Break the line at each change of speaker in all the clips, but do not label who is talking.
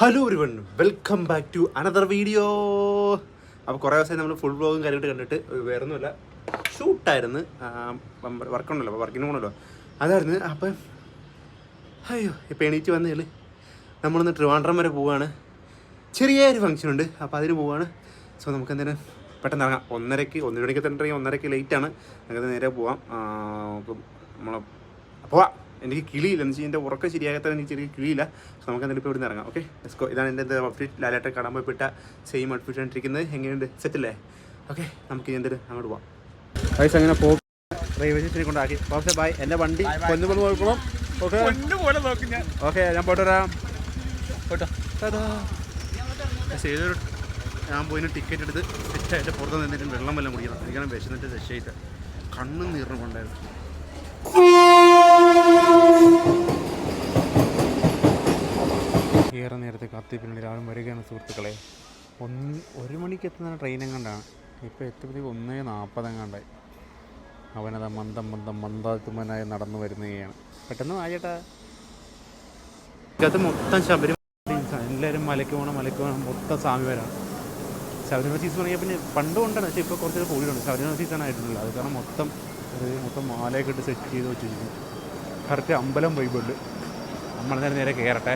Hello ഒരു welcome back to another video അപ്പോൾ കുറേ ദിവസമായി നമ്മൾ ഫുൾ ബ്ലോഗും കാര്യമായിട്ട് കണ്ടിട്ട് വേറെ ഒന്നുമില്ല ഷൂട്ടായിരുന്നു വർക്ക് ഉണ്ടല്ലോ വർക്കിന് പോകണല്ലോ അതായിരുന്നു അപ്പം അയ്യോ ഇപ്പോൾ എണീറ്റ് വന്നേൾ നമ്മളൊന്ന് ട്രിവാൻഡ്രം വരെ പോവുകയാണ് ചെറിയൊരു ഫംഗ്ഷൻ ഉണ്ട് അപ്പോൾ അതിന് പോവുകയാണ് സോ നമുക്ക് എന്തെങ്കിലും പെട്ടെന്ന് ഇറങ്ങാം. ഒന്നരയ്ക്ക് ഒന്നര മണിക്ക് തന്നെ ഒന്നരയ്ക്ക് ലേറ്റാണ് നമുക്ക് നേരെ പോവാം. അപ്പം നമ്മൾ പോവാം. എനിക്ക് കിളിയില്ല. എന്ന് വെച്ചാൽ എന്റെ ഉറക്കം ശരിയാകാത്ത എനിക്ക് ചെറിയ കിളിയില്ല. സോ നമുക്ക് എന്തായാലും ഇപ്പോൾ ഇവിടെ നിന്ന് ഇറങ്ങാം ഓക്കെ ലെസ്കോ ഇതാണ് എന്റെ ഔട്ട്ഫിറ്റ് ലാലായിട്ട് കാണാൻ പോയി പെട്ട സെയിം ഔട്ട്ഫിറ്റ് ആയിട്ടിരിക്കുന്നത് എങ്ങനെയുണ്ട്? സെറ്റല്ലേ ഓക്കെ നമുക്ക് ഇനി എന്തായാലും അങ്ങോട്ട് പോവാം. പൈസ അങ്ങനെ പോകും റെയിൽവേ സ്റ്റേഷനിൽ കൊണ്ടാക്കി. ഓക്കെ ബൈ എന്റെ വണ്ടി കൊന്നു കൊന്നുപോലെ നോക്കണം. ഓക്കെ ഓക്കെ ഞാൻ. പോയിട്ട് വരാം. ഏതൊരു ഞാൻ പോയിന് ടിക്കറ്റ് എടുത്ത് സെറ്റായിട്ട് പുറത്ത് നിന്നിട്ട് വെള്ളം വല്ലതും കുടിക്കണം. എനിക്കാണ് വിശന്നിട്ട് രക്ഷയില്ല കണ്ണും നീർന്നു കൊണ്ടായിരുന്നു. ഏറെ നേരത്തെ കാത്തിപ്പിനുള്ളിൽ ആളും വരികയാണ് സുഹൃത്തുക്കളെ. ഒന്ന് ഒരു മണിക്ക് എത്തുന്ന ട്രെയിൻ എങ്ങാണ്ടാണ്? ഇപ്പോൾ എത്തുമ്പോഴത്തേക്ക് ഒന്നേ നാൽപ്പതെങ്ങാണ്ടായി അവനത് മന്ദം മന്ദം മന്ദാത്തുമനായി നടന്നു വരുന്നതാണ് പെട്ടെന്ന് വാചേട്ടാ അത് മൊത്തം ശബരിമല എല്ലാവരും മലയ്ക്ക് പോകണം മലയ്ക്ക് പോകണം മൊത്തം സ്വാമിമാരാണ് ശബരിമല സീസൺ തുടങ്ങിയ പിന്നെ പണ്ട് കൊണ്ടാണ് പക്ഷേ ഇപ്പോൾ കുറച്ച് കൂടിയിട്ടുണ്ട്. ശബരിമല സീസൺ ആയിട്ടുള്ളത് അത് കാരണം മൊത്തം മൊത്തം മാലയൊക്കെ ഇട്ട് സെറ്റ് ചെയ്ത് വെച്ചിരിക്കുന്നു. കറക്റ്റ് അമ്പലം വൈബുണ്ട് നമ്മൾ നേരെ നേരെ കയറട്ടെ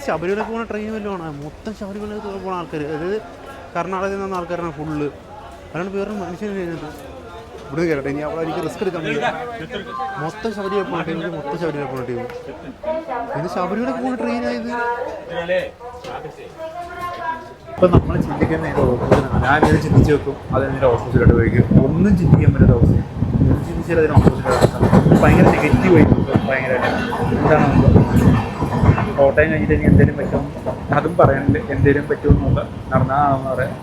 ശബരിമല പോകുന്ന ട്രെയിൻ വല്ലതുമാണ് മൊത്തം ശബരിമല പോകുന്ന ആൾക്കാർ അതായത് കർണാടകയിൽ നിന്ന ആൾക്കാരാണ് ഫുള്ള് അതാണ് വേറൊരു മനുഷ്യന് കഴിഞ്ഞത് ഇവിടെ കയറട്ടെ ഇനി അവിടെ എനിക്ക് റിസ്ക് എടുക്കാൻ പറ്റില്ല മൊത്തം ശബരിമല പോകുന്ന ടീം മൊത്തം ശബരിമല പോകുന്ന ടീം ഇത് ശബരിമല പോകുന്ന ട്രെയിനായത് ഇപ്പം നമ്മൾ ചിന്തിക്കുന്ന നേരെ ഓപ്പോസിറ്റ് ഞാൻ നേരെ ചിന്തിച്ച് വെക്കും അത് നേരെ ഓപ്പോസിറ്റായിട്ട് പോയിരിക്കും ഒന്നും ചിന്തിക്കാൻ പറ്റാത്ത അവസ്ഥ ഒന്നും ചിന്തിച്ചാൽ അതിന് ഓപ്പോസിറ്റായിട്ട് ഭയങ്കര നെഗറ്റീവ് ആയിട്ട് ഭയങ്കരമായിട്ട് എന്താണ് നമുക്ക് കോട്ടയം കഴിഞ്ഞിട്ട് ഇനി എന്തെങ്കിലും പറ്റും? അതും പറയാനുണ്ട്. എന്തെങ്കിലും പറ്റുമെന്നുള്ള നടന്നാണെന്ന് പറയാം.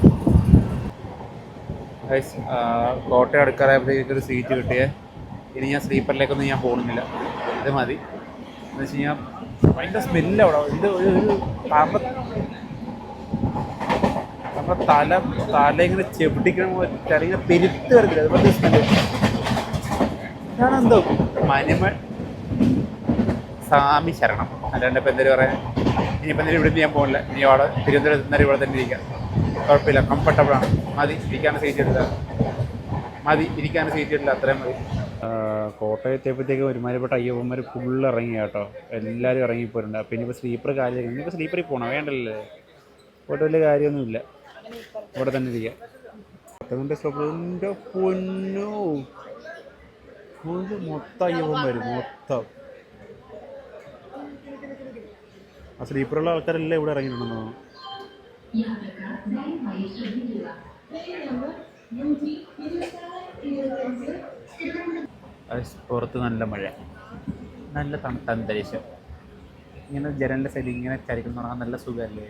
കോട്ടയം അടുക്കാറായപ്പോഴത്തേക്ക് ഒരു സീറ്റ് കിട്ടിയേ. ഇനി ഞാൻ സ്ലീപ്പറിലേക്കൊന്നും ഞാൻ പോകുന്നില്ല. ഇത് മതി. എന്ന് വെച്ച് കഴിഞ്ഞാൽ ഭയങ്കര സ്മെല്ല് അവിടെ. ഇത് ഒരു കാരണം നമ്മുടെ തല തല ഇങ്ങനെ ചെവിട്ടിക്കണ പോലെ ഇങ്ങനെ പെരുത്ത് വരത്തില്ല അതുപോലെ സ്മെല്ല് ഞാനെന്തോ മനിമ സ്വാമി ശരണം. അല്ലാണ്ട് ഇപ്പം എന്തെങ്കിലും പറയാൻ ഇനിയിപ്പം എന്തെങ്കിലും ഇവിടെ ഞാൻ പോകില്ല ഇനി അവിടെ തിരുവനന്തപുരത്ത് നിന്ന് ഇവിടെ തന്നെ ഇരിക്കാം. കുഴപ്പമില്ല. കംഫർട്ടബിൾ ആണ്. മതി. ഇരിക്കാൻ സീറ്റ് ഇടില്ല മതി. ഇരിക്കാൻ സീറ്റ് ഇടില്ല അത്രയും മതി. കോട്ടയത്തെപ്പോഴത്തേക്ക് ഒരുമാതിരിപ്പെട്ട അയ്യപ്പന്മാർ ഫുള്ള് ഇറങ്ങി കേട്ടോ. എല്ലാവരും ഇറങ്ങിപ്പോയിട്ടുണ്ട്. അപ്പം ഇനിയിപ്പോൾ സ്ലീപ്പർ കാര്യം ഇനിയിപ്പോൾ സ്ലീപ്പറിൽ പോകണം വേണ്ടല്ലേ? പോയിട്ട് വലിയ കാര്യമൊന്നുമില്ല. ഇവിടെ തന്നെ ഇരിക്കാം പത്തനംതിട്ട സ്റ്റോപ്പിൽ എന്റെ പൊന്നോ മൊത്തം വരും മൊത്തം. ആ സ്ലീപ്പറുള്ള ആൾക്കാരെല്ലാം ഇവിടെ ഇറങ്ങിയിട്ടുണ്ടെന്ന് തോന്നുന്നു. അത് പുറത്ത് നല്ല മഴ. നല്ല തണുത്ത അന്തരീക്ഷം. ഇങ്ങനെ ജനലിന്റെ സൈഡിൽ ഇങ്ങനെ ചരിക്കുന്ന നല്ല സുഖമല്ലേ?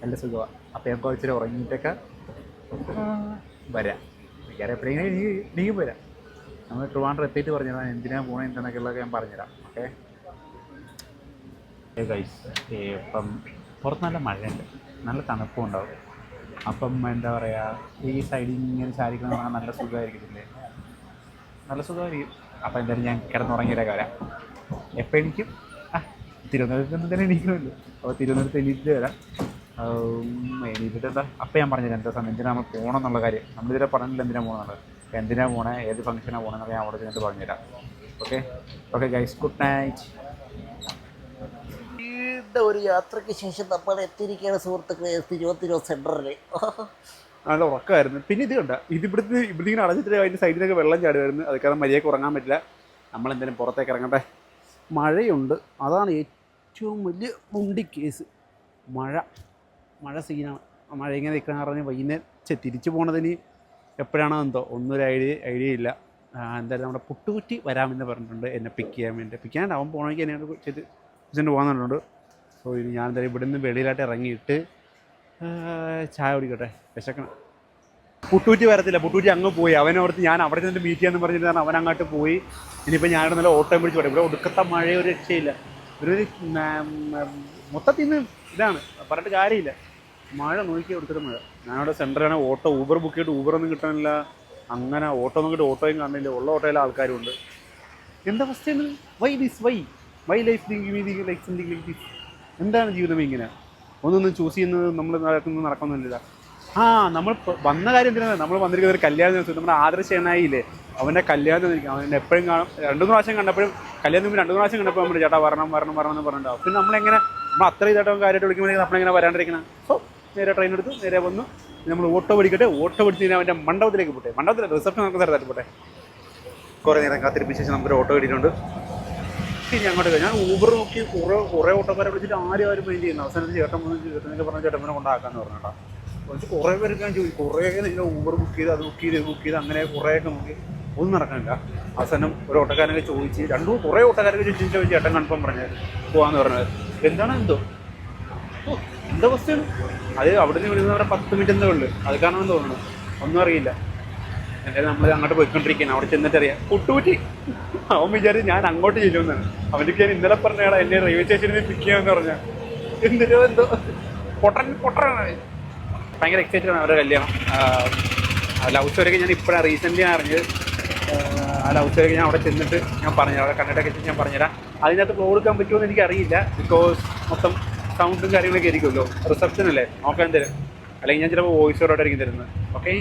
നല്ല സുഖമാണ് അപ്പോൾ ഞാൻ കുറച്ചിട്ട് ഉറങ്ങിയിട്ടൊക്കെ വരാം. മിക്കവാറും എപ്പോഴെങ്കിലും എനിക്ക് നീ വരാം നമ്മൾ ട്രിവാൻഡ്രം എത്തിയിട്ട് പറഞ്ഞതാണ് എന്തിനാ പോകണേ എന്താണെന്നൊക്കെയുള്ളതൊക്കെ ഞാൻ പറഞ്ഞുതരാം ഓക്കെ? ഇപ്പം പുറത്ത് നല്ല മഴയുണ്ട്. നല്ല തണുപ്പും ഉണ്ടാവും. അപ്പം എന്താ പറയുക ഈ സൈഡിൽ ഇങ്ങനെ ചാരിക്കണം പറഞ്ഞാൽ നല്ല സുഖമായിരിക്കത്തില്ലേ? നല്ല സുഖമായിരിക്കും. അപ്പം എന്തായാലും ഞാൻ കിടന്നുറങ്ങിയിട്ടൊക്കെ വരാം. ആ തിരുവനന്തപുരത്ത് തന്നെ എണീക്കണമല്ലോ. അപ്പോൾ തിരുവനന്തപുരത്ത് എണീറ്റ് വരാം. എണീറ്റിട്ട് എന്താ? അപ്പം ഞാൻ പറഞ്ഞില്ല എന്താ സമയം? എന്തിനാ നമ്മൾ പോകണം എന്നുള്ള കാര്യം. നമ്മളിതുവരെ പറഞ്ഞില്ല എന്തിനാ പോകണമെന്നുള്ളത് അപ്പോൾ എന്തിനാ പോകണേ ഏത് ഫംഗ്ഷനാണ് പോകണമെന്നൊക്കെ ഞാൻ അവിടെ ചെന്നിട്ട് പറഞ്ഞുതരാം. Okay okay guys good night
ഒരു യാത്രയ്ക്ക് ശേഷം നമ്മൾ എത്തിയിരിക്കുകയാണ് സുഹൃത്തുക്കളെ തിരുവനന്തപുരം സെന്ററിൽ
നല്ല ഉറക്കമായിരുന്നു. പിന്നെ ഇത് കണ്ട ഇത് ഇവിടുത്തെ ഇവിടെ ഇങ്ങനെ അടച്ചിട്ട് അതിന്റെ സൈഡിലൊക്കെ വെള്ളം ചാടി വരുന്നു അത് കാരണം മര്യാദയ്ക്ക് ഉറങ്ങാൻ പറ്റില്ല. നമ്മളെന്തെങ്കിലും പുറത്തേക്ക് ഇറങ്ങട്ടെ. മഴയുണ്ട്. അതാണ് ഏറ്റവും വലിയ മുണ്ടി കേസ് മഴ. മഴ സീനാണ് മഴ ഇങ്ങനെ നിൽക്കുന്ന പറഞ്ഞ് വൈകുന്നേരം തിരിച്ചു പോണതിന് എപ്പോഴാണോ എന്തോ ഒന്നും ഒരു ഐഡിയ ഐഡിയ ഇല്ല. എന്തായാലും നമ്മുടെ പുട്ടുകുറ്റി വരാമെന്ന് പറഞ്ഞിട്ടുണ്ട് എന്നെ പിക്ക് ചെയ്യാൻ വേണ്ടി. പിക്ക് ചെയ്യാൻ അവൻ പോകണമെങ്കിൽ എന്നെ ചെയ്ത് വിളിച്ചിട്ട് പോകുന്നുണ്ട് സോ ഇനി ഞാൻ എന്തായാലും ഇവിടെ നിന്ന് വെളിയിലായിട്ട് ഇറങ്ങിയിട്ട് ചായ കുടിക്കട്ടെ. വിശക്കണം. പുട്ടൂറ്റി വരത്തില്ല. പുട്ടൂറ്റി അങ്ങ് പോയി. അവനോർത്ത് ഞാൻ അവിടെ ചെന്നിട്ട് മീറ്റ് ചെയ്യാന്ന് പറഞ്ഞിട്ട് അവൻ അങ്ങോട്ട് പോയി. ഇനിയിപ്പോൾ ഞാൻ നല്ല ഓട്ടം പിടിച്ച് പോട്ടെ ഇവിടെ ഒടുക്കത്ത മഴയൊരു രക്ഷയില്ല. ഒരു മൊത്തത്തിൽ നിന്ന് ഇതാണ്. പറഞ്ഞിട്ട് കാര്യമില്ല. മഴ നോക്കി കൊടുത്തിട്ട് മഴ. ഞാനവിടെ സെന്ററാണ് ഓട്ടോ ഊബർ ബുക്ക് ചെയ്തിട്ട് ഊബറൊന്നും കിട്ടാനില്ല.
അങ്ങനെ ഓട്ടോ നോക്കിയിട്ട് ഓട്ടോയും കാണുന്നില്ല ഉള്ള ഓട്ടോയിലെ ആൾക്കാരും ഉണ്ട് എന്താ അവസ്ഥയാണ് why this why why life like this എന്താണ് ജീവിതം ഇങ്ങനെ? ഒന്നൊന്നും ചൂസ് ചെയ്യുന്നത് നമ്മൾ നടക്കുന്നത് നടക്കുന്നില്ല ആ നമ്മൾ വന്ന കാര്യം എന്തിനാണ് നമ്മൾ വന്നിരിക്കുന്ന ഒരു കല്യാണം നമ്മുടെ ആദർശനായില്ലേ അവന്റെ കല്യാണം നിൽക്കും അവൻ എപ്പോഴും കാണും. രണ്ടു പ്രാവശ്യം കണ്ടപ്പോഴും കല്യാണം രണ്ടു പ്രാവശ്യം കണ്ടപ്പോൾ നമ്മൾ ചേട്ടാ വരണം വരണം വരണം എന്ന് പറഞ്ഞിട്ടുണ്ടാവും. പിന്നെ നമ്മളെങ്ങനെ നമ്മൾ അത്ര ഇതായിട്ട് കാര്യമായിട്ട് വിളിക്കുമ്പോഴേക്കും നമ്മളിങ്ങനെ വരാണ്ടിരിക്കണം? സോ നേരെ ട്രെയിൻ എടുത്ത് നേരെ വന്ന് നമ്മൾ ഓട്ടോ പിടിക്കട്ടെ. ഓട്ടോ പിടിച്ച് കഴിഞ്ഞാൽ അവന്റെ മണ്ഡപത്തിലേക്ക് പോട്ടെ. മണ്ഡപത്തിൽ റിസപ്ഷൻ നമുക്ക് സ്ഥലത്തായിട്ട് പോട്ടെ. കുറേ നേരം കാത്തിരിപ്പിച്ച ശേഷം നമുക്കൊരു ഓട്ടോ കിട്ടിയിട്ടുണ്ട്. പിന്നെ അങ്ങോട്ട്. ഞാൻ ഊബർ നോക്കി കുറേ കുറേ ഓട്ടോക്കാരെ വിളിച്ചിട്ട് ആരും ആരും മൈൻഡ് ചെയ്യുന്നു അവസാനത്തിൽ ചേട്ടൻ വന്ന് ചേട്ടനൊക്കെ പറഞ്ഞ ചേട്ടനെ കൊണ്ടാക്കാന്ന് പറഞ്ഞു കുറച്ച് കുറേ പേർക്ക് ഞാൻ ചോദിച്ചു കുറേ നിങ്ങൾ ഊബർ ബുക്ക് ചെയ്ത് അത് ബുക്ക് ചെയ്ത് ബുക്ക് ചെയ്ത് അങ്ങനെ കുറേയൊക്കെ നോക്കി. ഒന്നും നടക്കണില്ല അവസാനം ഒരു ഓട്ടക്കാരനൊക്കെ ചോദിച്ച് രണ്ടു കുറേ ഓട്ടക്കാരൊക്കെ ചോദിച്ചു ചേട്ടൻ കൺഫേം പറഞ്ഞത് പോവാന്ന് പറഞ്ഞത് എന്താണ് എന്തോ? എന്താ അവസ്ഥയാണ്? അത് അവിടെ നിന്ന് വിളിക്കുന്നവരെ പത്ത് മിനിറ്റ് എന്തേ ഉള്ളു. അത് കാരണം തോന്നുന്നു. ഒന്നും അറിയില്ല. എന്തായാലും നമ്മൾ അങ്ങോട്ട് പോയിക്കൊണ്ടിരിക്കുകയാണ്. അവിടെ ചെന്നിട്ട് അറിയാം. കുട്ടുപറ്റി അവൻ വിചാരിച്ച് ഞാൻ അങ്ങോട്ട് ചെല്ലുമെന്നാണ് അവനക്ക് ഞാൻ ഇന്നലെ പറഞ്ഞാടാ എന്നെ റെയിൽവേ സ്റ്റേഷനിൽ പിക്ക് ചെയ്യാന്ന് പറഞ്ഞ. എന്തിനോ എന്തോ? പൊട്ടൻ പൊട്ടനാണ് ഭയങ്കര എക്സൈറ്റഡ് ആണ് അവരുടെ കല്യാണം. ലവ് സ്റ്റോറിയൊക്കെ ഞാൻ ഇപ്പോഴാണ് റീസെന്റ്ലി അറിഞ്ഞത്. ആ ഉച്ചയ്ക്ക് ഞാൻ അവിടെ ചെന്നിട്ട് ഞാൻ പറഞ്ഞു അവിടെ കണ്ടിട്ടൊക്കെ വെച്ച് ഞാൻ പറഞ്ഞുതരാം. അതിനകത്ത് ഫ്ലോ കൊടുക്കാൻ പറ്റുമോ എന്ന് എനിക്കറിയില്ല. ബിക്കോസ് മൊത്തം സൗണ്ടും കാര്യങ്ങളൊക്കെ ആയിരിക്കുമല്ലോ. റിസപ്ഷൻ അല്ലേ? നോക്കാൻ തരും. അല്ലെങ്കിൽ ഞാൻ ചിലപ്പോൾ വോയിസ് ഓരോട്ടായിരിക്കും തരുന്നത്. ഓക്കെ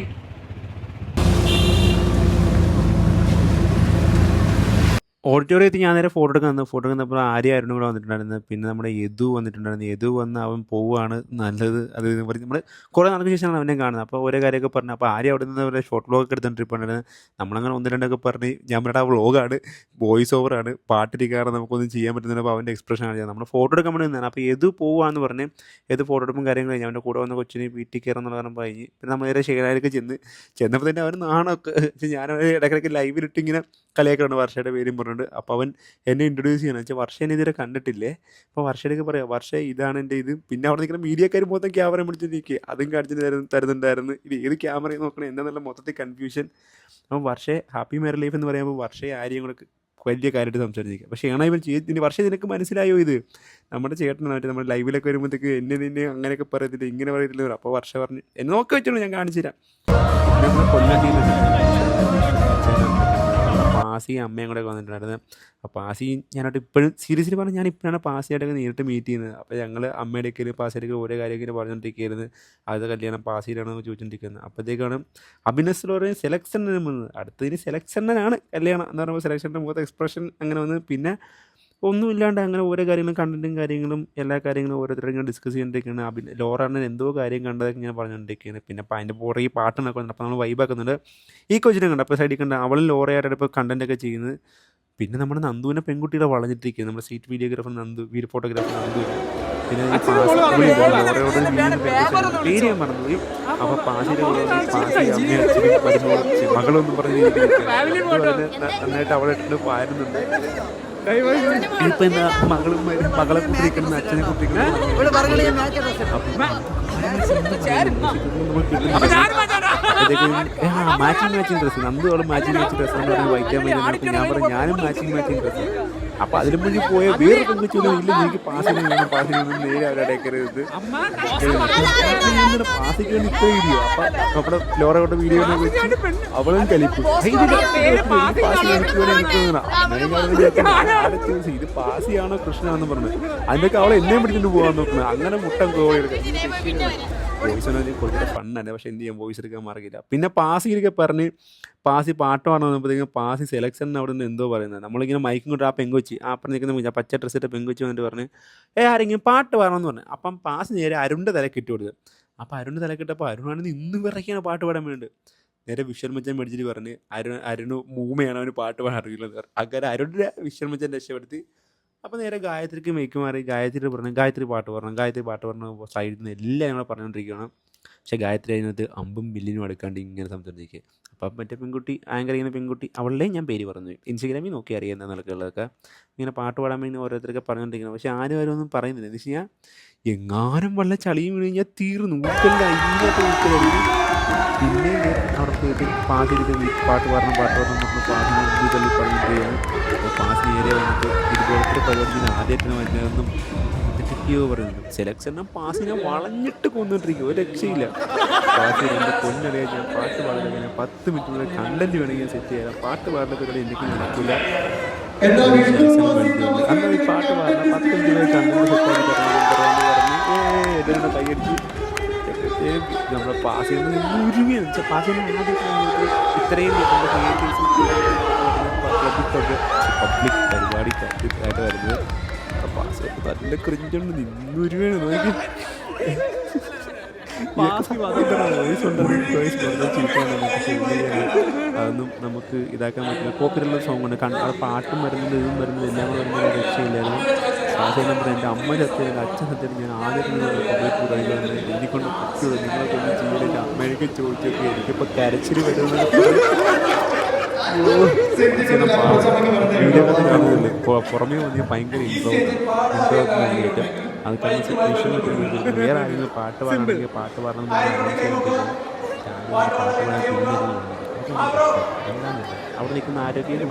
ഓഡിറ്റോറിയത്തിൽ ഞാൻ നേരെ ഫോട്ടോ എടുക്കാൻ വന്നു. ഫോട്ടോ എടുക്കുന്നപ്പോൾ ആര്യ ആയിരുന്നു കൂടെ വന്നിട്ടുണ്ടായിരുന്നു. പിന്നെ നമ്മുടെ യദു വന്നിട്ടുണ്ടായിരുന്നു. യദു വന്ന് അവൻ പോവുകയാണ്. നല്ലത്. അത് എന്ന് പറഞ്ഞ് നമ്മൾ കുറേ നാൾക്ക് ശേഷമാണ് അവനെ കാണുന്നത്. അപ്പോൾ ഓരോ കാര്യമൊക്കെ പറഞ്ഞു അപ്പോൾ ആര്യ അവിടെ നിന്ന് അവരെ ഷോർട്ട് വ്ളോഗ് ട്രിപ്പ് ഉണ്ടായിരുന്നത് നമ്മളങ്ങനെ ഒന്ന് രണ്ടൊക്കെ പറഞ്ഞ് ഞാൻ പറഞ്ഞ ആ വ്ളോഗാണ് വോയിസ് ഓവറാണ് പാട്ടിരിക്കാറ് നമുക്കൊന്നും ചെയ്യാൻ പറ്റുന്നില്ല. അപ്പോൾ അവന്റെ എക്സ്പ്രഷൻ ആണ്. നമ്മൾ ഫോട്ടോ എടുക്കാൻ വേണ്ടി അപ്പോൾ യദു പോവുകയാണെന്ന് പറഞ്ഞ് ഏത് ഫോട്ടോ എടുപ്പും കാര്യങ്ങളും കഴിഞ്ഞ് അവന്റെ കൂടെ വന്ന കൊച്ചിനെ വീട്ടിൽ കയറുന്നുള്ള കാരണം കഴിഞ്ഞ്. പിന്നെ നമ്മൾ നേരെ ഷെയറായിലേക്ക് ചെന്ന്. ചെന്നപ്പോൾ തന്നെ അവൻ നാണൊക്കെ ഞാൻ ഇടയ്ക്കിടയ്ക്ക് ലൈവിലിട്ട് ഇങ്ങനെ കളിയാക്കാണ് വർഷയുടെ പേരും പറഞ്ഞിട്ട് അപ്പോൾ അവൻ എന്നെ ഇൻട്രൊഡ്യൂസ് ചെയ്യണം. വെച്ചാൽ വർഷ എന്നെ ഇതുവരെ കണ്ടിട്ടില്ലേ? അപ്പോൾ വർഷയിലേക്ക് പറയാം വർഷ ഇതാണ് എന്റെ ഇത്. പിന്നെ അവിടെ നിൽക്കുന്ന മീഡിയക്കാർ മൊത്തം ക്യാമറ പിടിച്ച് നിൽക്കുക അതും കാണിച്ചിട്ട് തരുന്ന തരുന്നുണ്ടായിരുന്നു. ഇത് ഏത് ക്യാമറ നോക്കണം? എന്തെന്നുള്ള മൊത്തത്തിൽ കൺഫ്യൂഷൻ അപ്പം വർഷേ ഹാപ്പി മാരി ലൈഫ് എന്ന് പറയുമ്പോൾ വർഷയെ ആരെയും കൂടെ വലിയ കാര്യമായിട്ട് സംസാരിച്ചിരിക്കുക. പക്ഷേ ഏണ ഇവൻ ചെയ്ത് വർഷം നിനക്ക് മനസ്സിലായോ ഇത്? നമ്മുടെ ചേട്ടനാണ് മറ്റേ നമ്മുടെ ലൈവിലൊക്കെ വരുമ്പോഴത്തേക്ക് എന്നെ നിന്നെ അങ്ങനെയൊക്കെ പറയത്തില്ല? ഇങ്ങനെ പറയത്തില്ല? അപ്പോൾ വർഷം പറഞ്ഞ് എന്നെ നോക്കി വെച്ചോളൂ ഞാൻ കാണിച്ചു തരാം കൊല്ലം പാസി അമ്മയും കൂടെ വന്നിട്ടുണ്ടായിരുന്നു. അപ്പോൾ പാസി ഞാനായിട്ട് ഇപ്പോഴും സീരിയസ്ലി പറഞ്ഞാൽ ഞാൻ ഇപ്പോഴാണ് പാസിയായിട്ടൊക്കെ നേരിട്ട് മീറ്റ് ചെയ്യുന്നത്. അപ്പോൾ ഞങ്ങൾ അമ്മയുടെ ഒക്കെ പാസിയായിട്ട് ഓരോ കാര്യമൊക്കെ പറഞ്ഞുകൊണ്ടിരിക്കുകയായിരുന്നു അത് കല്യാണം പാസിയിലാണെന്ന് ചോദിച്ചുകൊണ്ടിരിക്കുന്നത് അപ്പോഴത്തേക്കാണ് അഭിനസിൽ പറയുന്നത് സെലക്ഷൻ വന്നത്. അടുത്തതിന് സെലക്ഷനാണ് കല്യാണം എന്ന് പറയുമ്പോൾ സെലക്ഷന്റെ മുഖത്ത് എക്സ്പ്രഷൻ അങ്ങനെ വന്ന്. പിന്നെ ഒന്നുമില്ലാണ്ട് അങ്ങനെ ഓരോ കാര്യങ്ങളും കണ്ടന്റും കാര്യങ്ങളും എല്ലാ കാര്യങ്ങളും ഓരോരുത്തരും ഇങ്ങനെ ഡിസ്കസ് ചെയ്തുകൊണ്ടിരിക്കുകയാണ് അഭിന ലോറാണ് എന്തോ കാര്യം കണ്ടതൊക്കെ ഇങ്ങനെ പറഞ്ഞുകൊണ്ടിരിക്കുകയാണ് പിന്നെ അപ്പം അതിന്റെ പുറകെ ഈ പാട്ടൊക്കെ ഉണ്ട്. അപ്പോൾ നമ്മൾ വൈബാക്കുന്നുണ്ട് ഈ കൊച്ചിനെ കണ്ട്? അപ്പോൾ സൈഡിൽ കണ്ട്? അവളും ലോറയായിട്ടാണ് ഇപ്പോൾ കണ്ടന്റൊക്കെ ചെയ്യുന്നത്. പിന്നെ നമ്മുടെ നന്ദുവിനെ പെൺകുട്ടിയുടെ വളഞ്ഞിട്ടിരിക്കുന്നത് നമ്മുടെ street videographer Nandu video photographer Nandu. പിന്നെ പേര് ഞാൻ മറന്നുപോയി. മകളൊന്നും പറഞ്ഞു നന്നായിട്ട് അവളെ പാരുന്നുണ്ട്. ഇപ്പൊ എന്താ മകളും മകളെ കുട്ടിക്കണം അച്ഛനെ കുട്ടിക്കണം മാച്ചിങ് മാച്ചിങ് ഡ്രസ്സ് അവൾ മാച്ചിങ് മാച്ചിങ് ഡ്രസ്സ് വൈക്കാൻ വേണ്ടി ഞാൻ പറഞ്ഞു ഞാനും മാച്ചിങ് മാച്ചിങ് ഡ്രസ്സ് അപ്പൊ അതിലും മുന്നിൽ പോയ വേറെ പെൺകുച്ചു ഇല്ല എനിക്ക് പാസിന് വേണം പാസിന് വേണം നേരെ അവരുടെ ഇടയ്ക്കരുത് പാസിക്ക് വേണ്ടി ഇത്ര വീഡിയോ അപ്പൊ നമ്മുടെ ലോറയുടെ വീഡിയോ വെച്ച് അവളും കലിപ്പ് ഇത് പാസിയാണോ കൃഷ്ണാന്ന് പറഞ്ഞു. അതിനൊക്കെ അവളെ എന്നെ പിടിച്ചിട്ട് പോകാൻ നോക്കുന്നത് അങ്ങനെ മുട്ടം കോഴി വോയിസ് കുറച്ചുകൂടെ ഫണ്ണാണ് പക്ഷെ എന്ത് ചെയ്യാൻ വോയിസ് എടുക്കാൻ മാർഗില്ല പിന്നെ പാസിയിലൊക്കെ പറഞ്ഞ് പാസി പാട്ട് പാടാൻ വന്നപ്പോഴത്തേക്കും പാസി സെലക്ഷൻ അവിടെ നിന്ന് എന്തോ പറയുന്നത്. നമ്മളിങ്ങനെ മൈക്കും കൊണ്ട് ആ പെങ്കൊച്ചി ആ അപ്പം നിൽക്കുന്ന പച്ച ഡ്രസ്സ് ഇട്ട പെങ്കൊച്ചി വന്നിട്ട് പറഞ്ഞ് ഏ ആരെങ്കിലും പാട്ട് പാടണമെന്ന് പറഞ്ഞു. അപ്പം പാസ് നേരെ അരുണിന്റെ തലക്ക് ഇട്ട് അപ്പം അരുണിന്റെ തലക്കിട്ടപ്പോൾ അരുണാണെന്ന് ഇന്നും വിറയ്ക്കാണ് പാട്ട് പാടാൻ വേണ്ടി നേരെ വിഷ്വൽ മച്ചൻ മേടിച്ചിട്ട് പറഞ്ഞ് അരുൺ അരുണ് മൂമയാണ് അവന് പാട്ട് പാടാൻ അറിയില്ലെന്ന് അങ്ങനെ അരുണിന്റെ വിഷ്വൽ മച്ചൻ രക്ഷപ്പെടുത്തി. അപ്പോൾ നേരെ ഗായത്രിക്ക് മേക്ക് മാറി ഗായത്രി പറഞ്ഞു ഗായത്രി പാട്ട് പറഞ്ഞു ഗായത്രി പാട്ട് പറഞ്ഞു സൈഡിൽ നിന്ന് എല്ലാം ഞങ്ങൾ പറഞ്ഞുകൊണ്ടിരിക്കുകയാണ് പക്ഷേ ഗായത്രി അതിനകത്ത് അമ്പും ബില്ലിനും എടുക്കാണ്ട് ഇങ്ങനെ സംസാരിച്ചിരിക്കുക അപ്പം മറ്റേ പെൺകുട്ടി ആങ്കർ ഇങ്ങനെ പെൺകുട്ടി അവളുടെയും ഞാൻ പേര് പറഞ്ഞു. ഇൻസ്റ്റഗ്രാമിൽ നോക്കി അറിയാം എന്താ നിലക്കുള്ളതൊക്കെ ഇങ്ങനെ പാട്ട് പാടാൻ വേണ്ടി ഓരോരുത്തരൊക്കെ പറഞ്ഞുകൊണ്ടിരിക്കുന്നത് പക്ഷേ ആരും ആരും ഒന്നും പറയുന്നില്ല. എന്ന് വെച്ച് കഴിഞ്ഞാൽ എങ്ങാനും വല്ല ചളിയും വീണ് കഴിഞ്ഞാൽ തീർന്നു. പിന്നെ പോയിട്ട് വീട്ടിൽ പാട്ട് പാടണം പാട്ട് പാടണം പറഞ്ഞു പാടുന്ന മുമ്പിൽ തള്ളി പറഞ്ഞിട്ട് അപ്പോൾ പാസ് നേരെ വന്നിട്ട് ഇതുപോലത്തെ പരിപാടി ആദ്യത്തിന് ആദ്യമായിട്ടാണ് വരുന്നതെന്നും എന്നിട്ട് പറയുന്നത് സെലക്ഷൻ സെലക്ഷനെ പാസിനെ വളഞ്ഞിട്ട് കൊന്നിട്ടിരിക്കും ഒരു രക്ഷയില്ല പാട്ട് എന്റെ പൊന്നറിയാൻ ഞാൻ പാട്ട് പാടില്ല ഞാൻ പത്ത് മിനിറ്റ് കണ്ടന്റ് വേണമെങ്കിൽ ഞാൻ സെറ്റ് ചെയ്യാം പാട്ട് പാടുന്ന പരിപാടി എനിക്ക് നടക്കില്ല അന്ന് ഈ പാട്ട് പാടുന്ന പത്ത് മിനിറ്റ് കണ്ടന്റ് സെറ്റ് ഏ എതിരുടെ കൈയടിച്ച് നമ്മുടെ പാസ് ചെയ്യുന്നത് ഉരുമിയാണ് വെച്ചാൽ പാസിൽ നിന്ന് ആദ്യം ഇത്രയും നമ്മുടെ പബ്ലിക് പരിപാടി ആയിട്ട് വരുന്നത്. പാസ് നല്ല ക്രിഞ്ചുണ്ട് നിന്നുരുവാണ് നോക്കി. അതൊന്നും നമുക്ക് ഇതാക്കാൻ പറ്റില്ല. പോക്കറ്റുള്ള സോങ്ങുണ്ട് കണ്ട പാട്ടും വരുന്നത് ഇതും വരുന്നത് എല്ലാം വരുന്നത് രക്ഷയില്ലായിരുന്നു പാസ് നമ്പർ എന്റെ അമ്മ ചത്തിയത് അച്ഛൻ ചത്തിയത് ഞാൻ ആദ്യം കൂടാതെ എനിക്കൊണ്ട് പറ്റുള്ളൂ നിങ്ങളൊക്കെ ഒന്നും ചെയ്യലില്ല അമ്മയൊക്കെ ചോദിച്ചൊക്കെ എനിക്കിപ്പോൾ കരച്ചിൽ വരുന്നത് പുറമേ വന്ന് ഞാൻ ഭയങ്കര ഇൻട്രോ ഇൻട്രോ വേണ്ടിയിട്ട് അത് കാരണം സിറ്റുവേഷൻ വേറെ ആരെങ്കിലും പാട്ട് പാടണമെങ്കിൽ പാട്ട് പാടണം പാട്ട് പാടാൻ എന്താണ് അവിടെ നിൽക്കുന്ന ആരോഗ്യം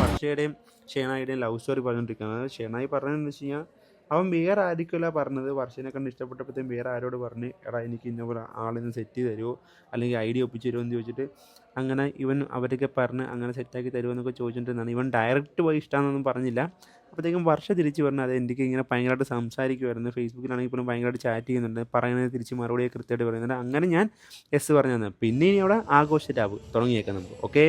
വർഷയുടെയും ഷേണായിയുടെയും ലവ് സ്റ്റോറി പറഞ്ഞുകൊണ്ടിരിക്കുന്നത് ഷേണായി പറഞ്ഞതെന്ന് വെച്ച് കഴിഞ്ഞാൽ അവൻ വേറെ ആയിരിക്കില്ല പറഞ്ഞത്. വർഷനെ കണ്ട് ഇഷ്ടപ്പെട്ടപ്പോഴത്തേക്കും വേറെ ആരോട് പറഞ്ഞ് എടാ എനിക്ക് ഇന്ന പോലെ ആളിന്ന് സെറ്റ് ചെയ്ത് തരുമോ അല്ലെങ്കിൽ ഐ ഡി ഒപ്പിച്ച് തരുമോ എന്ന് ചോദിച്ചിട്ട് അങ്ങനെ ഇവൻ അവരൊക്കെ പറഞ്ഞ് അങ്ങനെ സെറ്റാക്കി തരുമോ എന്നൊക്കെ ചോദിച്ചിട്ടുണ്ടെന്നാണ് ഇവൻ ഡയറക്റ്റ് പോയി ഇഷ്ടമാണെന്നൊന്നും പറഞ്ഞില്ല. അപ്പോഴത്തേക്കും വർഷ തിരിച്ച് പറഞ്ഞാൽ അത് എനിക്ക് ഇങ്ങനെ ഭയങ്കരമായിട്ട് സംസാരിക്കുമായിരുന്നു ഫേസ്ബുക്കിലാണെങ്കിൽ പോലും ഭയങ്കരമായിട്ട് ചാറ്റ് ചെയ്യുന്നുണ്ട്. പറയുന്നത് തിരിച്ച് മറുപടി കൃത്യമായിട്ട് പറയുന്നുണ്ട്. അങ്ങനെ ഞാൻ എസ് പറഞ്ഞു തന്നെ. പിന്നെ ഇനി അവിടെ ആഘോഷ ടാബ് തുടങ്ങിയേക്കാം നമുക്ക്. ഓക്കേ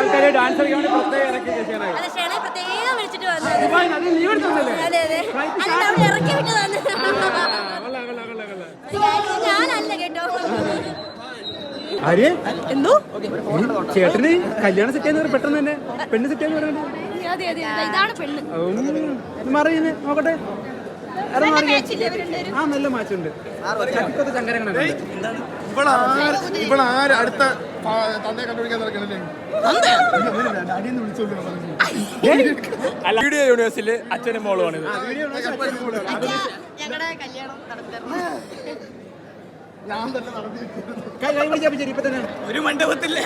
ആൾക്കാരെ ഡാൻസ് കളിക്കാൻ വേണ്ടി പ്രത്യേകം ഇറക്കി
പ്രത്യേകം വിളിച്ചിട്ട് വന്നത്. വിട്ടതാണ്. ഞാനല്ല കേട്ടോ.
ആര്യ
എന്തോ?
ചേട്ടന് കല്യാണം സെറ്റ് ചെയ്യുന്നവർ പെട്ടെന്ന് തന്നെ. പെണ്ണ് സെറ്റ് ചെയ്യുന്ന
പറയണ്ട
മറിയുന്നേ നോക്കട്ടെ. ആരാ? ആ നല്ല മാച്ചുണ്ട് ചക്കിക്കൊത്ത ചങ്കരങ്ങളൊക്കെ ഇവളാ
ഇവളാര് അടുത്ത തന്നെ കണ്ടുപിടിക്കാൻ നടക്കണല്ലേ?
വീഡിയോ യൂണിവേഴ്സിൽ അച്ഛനും മോളുമാണ്
ഞങ്ങളുടെ കല്യാണം
ഇപ്പൊ
ഒരു മണ്ഡപത്തില്ലേ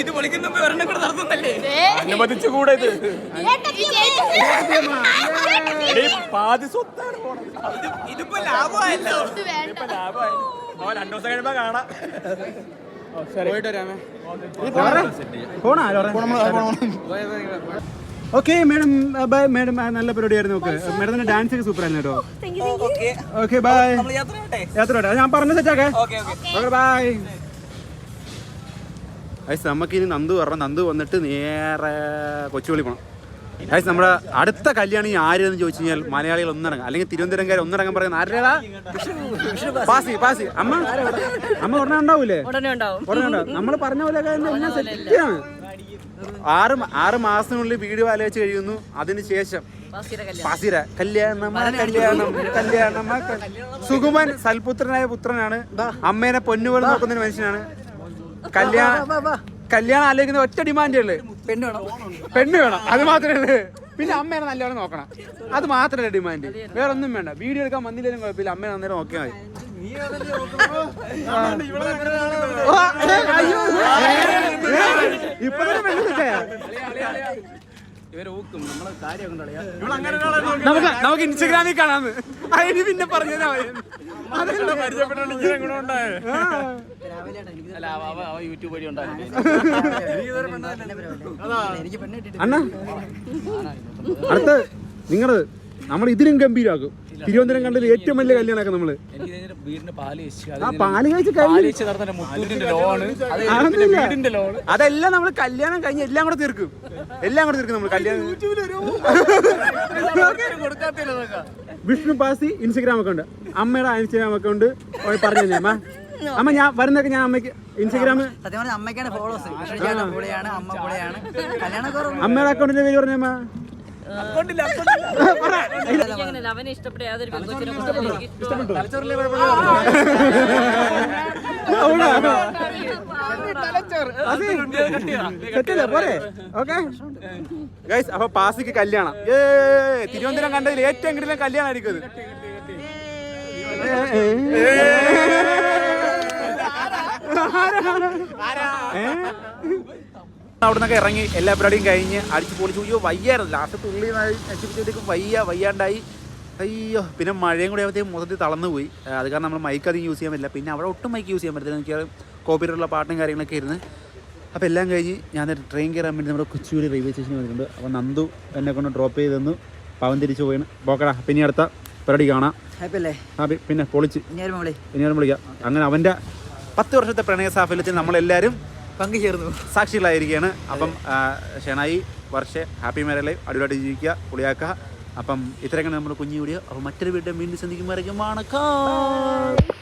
ഇത് പൊളിക്കുന്ന ഒരെണ്ണം കൂടെ നടത്തുന്നല്ലേ? അനുവദിച്ചുകൂടെ ഇത്. എടീ, പാതി സ്വത്താണ് ഇതിപ്പോ ലാഭമായല്ലോ. ഇതിപ്പോ ലാഭമായി. ഓ രണ്ടു ദിവസം കഴിയുമ്പോ കാണാം. പോയിട്ട് വരാമേ
പോണാ? ഓക്കെ മാഡം ബൈ മാഡം നല്ല പരിപാടിയായിരുന്നു ഓക്കെ മാഡത്തിന്റെ ഡാൻസ് ഒക്കെ സൂപ്പർ ആയിരുന്നു കേട്ടോ. ഓക്കെ. ബൈ യാത്ര പോട്ടെ. ഞാൻ പറഞ്ഞ സെറ്റാക്കേ ഓക്കെ ബൈ
ഐസ് നമുക്ക് ഇനി നന്ദു പറഞ്ഞ നന്ദു വന്നിട്ട് നേരെ കൊച്ചുവിളി പോകണം ഐസ് നമ്മുടെ അടുത്ത കല്യാണം ആരെന്ന് ചോദിച്ചു കഴിഞ്ഞാൽ മലയാളികൾ ഒന്നിറങ്ങും. അല്ലെങ്കിൽ തിരുവനന്തപുരംകാർ ഒന്നിറങ്ങാൻ പറയുന്ന ആരുടേടാ പാസി പാസി. അമ്മ അമ്മ ഉടനെ ഉണ്ടാവൂലേ?
ഉടനെ ഉണ്ടാവും.
നമ്മൾ പറഞ്ഞ പോലെ എല്ലാം സെറ്റാണ് ആറ് ആറ് മാസത്തിനുള്ളിൽ വീട് ആലോചിച്ച് കഴിയുന്നു. അതിനുശേഷം പാസിര കല്യാണം. കല്യാണം കല്യാണം സുഗുമൻ സൽപുത്രനായ പുത്രനാണ്. അമ്മേനെ പൊന്നുപോലെ നോക്കുന്ന മനുഷ്യനാണ്. കല്യാണം കല്യാണം ആലോചിക്കുന്ന ഒറ്റ ഡിമാൻഡേ ഉള്ളു. പെണ്ണ് വേണം. പെണ്ണ് വേണം. അത് മാത്രമേ ഉള്ളൂ. പിന്നെ അമ്മേനെ നല്ലവണ്ണം നോക്കണം. അത് മാത്രമല്ല ഡിമാൻഡ് വേറെ ഒന്നും വേണ്ട. വീഡിയോ എടുക്കാൻ വന്നില്ലെങ്കിലും കുഴപ്പമില്ല. അമ്മേനെ അന്നേരം നോക്കിയാൽ മതി. ഇപ്പൊ? നമുക്ക് നമുക്ക് ഇൻസ്റ്റഗ്രാമിൽ കാണാന്ന്. അതിന് പിന്നെ പറഞ്ഞതാ അണ്ണ. അടുത്ത നിങ്ങൾ നമ്മൾ ഇതിനും ഗംഭീരാക്കും തിരുവനന്തപുരം കണ്ടതിൽ ഏറ്റവും വലിയ കല്യാണമൊക്കെ
നമ്മൾ.
അതെല്ലാം നമ്മൾ കല്യാണം കഴിഞ്ഞ് എല്ലാം കൂടെ തീർക്കും. എല്ലാം കൂടെ തീർക്കും നമ്മൾ കല്യാണം. വിഷ്ണു പാസി ഇൻസ്റ്റഗ്രാം അക്കൗണ്ട് അമ്മയുടെ ഇൻസ്റ്റഗ്രാം അക്കൗണ്ട് പറഞ്ഞു തന്നെ അമ്മ. അമ്മ ഞാൻ വരുന്നൊക്കെ ഞാൻ അമ്മയ്ക്ക് ഇൻസ്റ്റഗ്രാം
സത്യം പറഞ്ഞ അമ്മയ്ക്കാണ് ഫോളോസ് പൊളിയാണ് അമ്മ പൊളിയാണ്.
അമ്മയുടെ അക്കൗണ്ടിന്റെ പേര് പറഞ്ഞമ്മ
എനിക്കങ്ങനെയല്ല അവനെ ഇഷ്ടപ്പെട്ട? യാതൊരു
ഗൈസ് അപ്പൊ പാസിക്ക് കല്യാണം. ഏ തിരുവനന്തപുരം കണ്ടതിൽ ഏറ്റവും കിടിലൻ കല്യാണം ആയിരിക്കും
അവിടെ നിന്നൊക്കെ ഇറങ്ങി എല്ലാ പരിപാടിയും കഴിഞ്ഞ് അടിച്ച് പൊളിച്ച്. അയ്യോ വയ്യായിരുന്നു. ലാസ്റ്റ് തുള്ളി നശിപ്പിച്ചപ്പോഴത്തേക്കും വയ്യ വയ്യാണ്ടായി. അയ്യോ പിന്നെ മഴയും കൂടി ആകുമ്പോഴത്തേക്കും മൊത്തത്തിൽ തളർന്നു പോയി. അത് കാരണം നമ്മൾ മൈക്ക് അധികം യൂസ് ചെയ്യാൻ പറ്റില്ല. പിന്നെ അവിടെ ഒട്ടും മൈക്ക് യൂസ് ചെയ്യാൻ പറ്റില്ല എനിക്ക് കോപ്പിയിട്ടുള്ള പാട്ടും കാര്യങ്ങളൊക്കെ ഇരുന്ന് അപ്പോൾ എല്ലാം കഴിഞ്ഞ് ഞാൻ ട്രെയിൻ കയറാൻ വേണ്ടി നമ്മുടെ കൊച്ചുവേളി റെയിൽവേ സ്റ്റേഷനിൽ വന്നിട്ടുണ്ട്. അപ്പോൾ നന്ദു എന്നെ കൊണ്ട് ഡ്രോപ്പ് ചെയ്ത് തന്നു. പവൻ തിരിച്ചു പോയി പോക്കടാ പിന്നെ അടുത്ത പരിപാടി കാണാം. ഹാപ്പി. പിന്നെ പൊളിച്ച്. പിന്നെ വിളിക്കാം. അങ്ങനെ അവന്റെ പത്ത് വർഷത്തെ പ്രണയ സാഫല്യത്തിൽ നമ്മളെല്ലാവരും
പങ്കുചേർന്നു.
സാക്ഷികളായിരിക്കുകയാണ്. അപ്പം ഷെണായി വർഷ ഹാപ്പി മാരേ ലൈഫ്. അടിപൊളിയായിട്ട് ജീവിക്കുക പൊളിയാക്കുക. അപ്പം ഇത്രയൊക്കെയാണ് നമ്മുടെ കുഞ്ഞു വീഡിയോ. അപ്പം മറ്റൊരു വീഡിയോ വീണ്ടും സന്ധിക്കുമ്പോഴേക്കും വണക്കം.